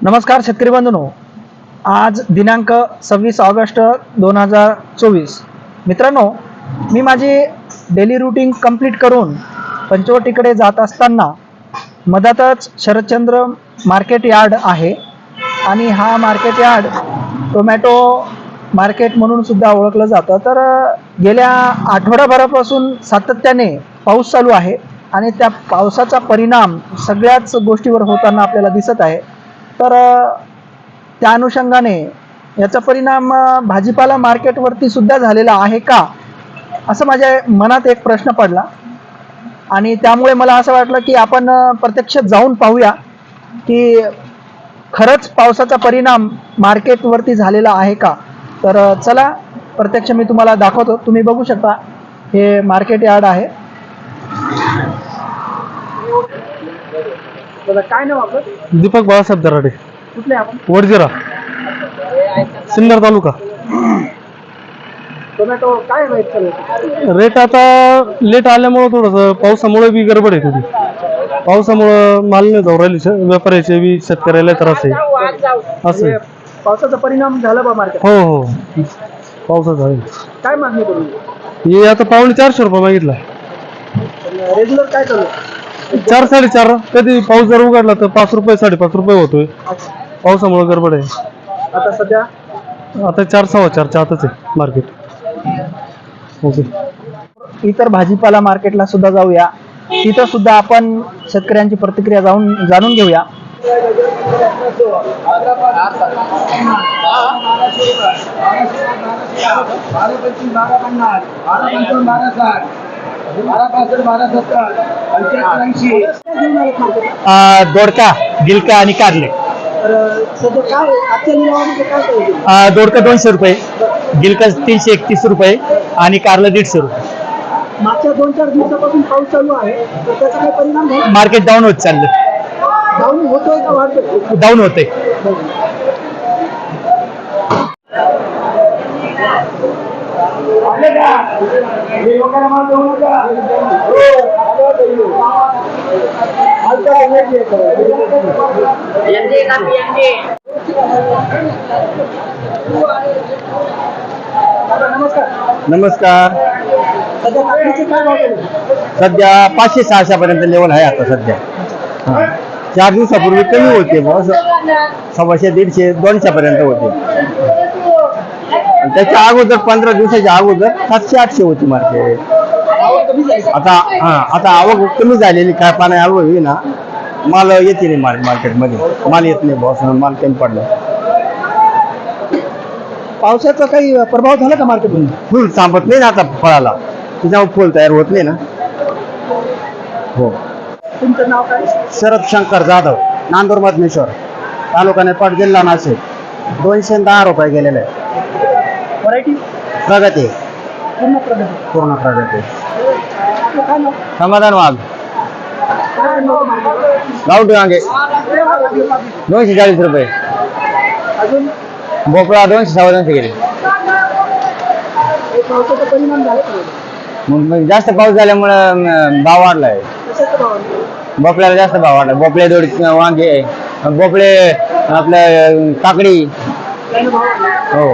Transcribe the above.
नमस्कार शेतकरी बंधूनो. आज दिनांक सव्वीस ऑगस्ट दोन हजार चोवीस. मित्रांनो मी माझी डेली रुटीन कंप्लीट करून पंचवटीकडे जात असताना मधातच शरदचंद्र मार्केट यार्ड आहे. आणि हा मार्केट यार्ड टोमॅटो मार्केट म्हणून सुद्धा ओळखलं जातं. तर गेल्या आठवडाभरापासून सातत्याने पाऊस चालू आहे. आणि त्या पावसाचा परिणाम सगळ्याच गोष्टीवर होताना आपल्याला दिसत आहे. तर त्या अनुषंगाने याचा परिणाम भाजीपाला मार्केटवरती सुद्धा झालेला आहे का? असं माझ्या मनात एक प्रश्न पडला. आणि त्यामुळे मला असं वाटलं की आपण प्रत्यक्ष जाऊन पाहूया की खरंच पावसाचा परिणाम मार्केटवरती झालेला आहे का? तर चला प्रत्यक्ष मी तुम्हाला दाखवतो. तुम्ही बघू शकता हे मार्केट यार्ड आहे. काय नाव आपलं? दीपक बाळासाहेब दराडे. कुठले आपण? वडजिरा. सिन्नर तालुका. टोमॅटो काय रेट चालू रेट आता लेट आल्यामुळं थोडंसं पावसामुळे बी गडबड आहे थोडी पावसामुळं माल नाही जाऊ राहिले श- व्यापाऱ्याचे बी शेतकऱ्याला त्रास आहे. असं आहे. पावसाचा परिणाम झाला बा मार्केट हो हो. पावसाचं आहे. काय मागणी हे आता पावणे चारशे रुपये मागितला. रेग्युलर काय चालू चार साडेचार. कधी पाऊस जर उघडला तर पाच रुपये साडेपाच रुपये होतोय. पावसामुळे गडबड आहे. आता सध्या? आता चार सव्वा चारच्या आतच आहे मार्केट ओके. इतर भाजीपाला मार्केटला सुद्धा जाऊया. तिथं सुद्धा आपण शेतकऱ्यांची प्रतिक्रिया जाऊन जाणून घेऊया. दोडका गिलका आणि कारले सध्या काय आजच्या निलावामध्ये काय चालू अ, दोडका दोनशे रुपये गिलका तीनशे एकतीस रुपये आणि कारलं दीडशे रुपये. मागच्या दोन चार दिवसापासून पाऊस चालू आहे. तर त्याचा काय परिणाम झाला मार्केट डाऊन होत चाललं. डाऊन होतोय का वाढतोय? डाऊन नमस्कार नमस्कार सध्या काकडीचे चालू आहे? सध्या पाचशे सहाशेपर्यंत लेवल आहे आता सध्या हा. चार दिवसापूर्वी कमी होते असं सव्वाशे, दीडशे, दोनशे पर्यंत होते अगोदर, पंधरा दिवसाच्या अगोदर सातशे, आठशे होती मार्केट आता हा आता आवक कमी झालेली काय पाणी आवक होई ना माल येते नाही मार्केट मार्केटमध्ये. माल येत नाही बॉस माल कमी पडला. पावसाचा काही प्रभाव झाला का मार्केटमध्ये? फुल थांबत नाही ना आता फळाला. त्याच्यामुळे फुल तयार होत नाही ना. हो. तुमचं नाव काय? शरद शंकर जाधव नांदूर मधनेश्वर तालुका नेपाळ जिल्हा नाशिक. दोनशे दहा रुपये गेलेले. आहे व्हरायटी प्रगती. पूर्ण प्रगती. पूर्ण प्रगती. समाधान वाघ? गावठी वांगे दोनशे चाळीस रुपये. अजून? भोपळा दोनशे सव्वा दोनशे गेले मग जास्त पाऊस झाल्यामुळं भाव वाढलाय? भोपळ्याला जास्त भाव वाढला भोपळे दोड वांगे. भोपळे आपलं अं, काकडी. हो.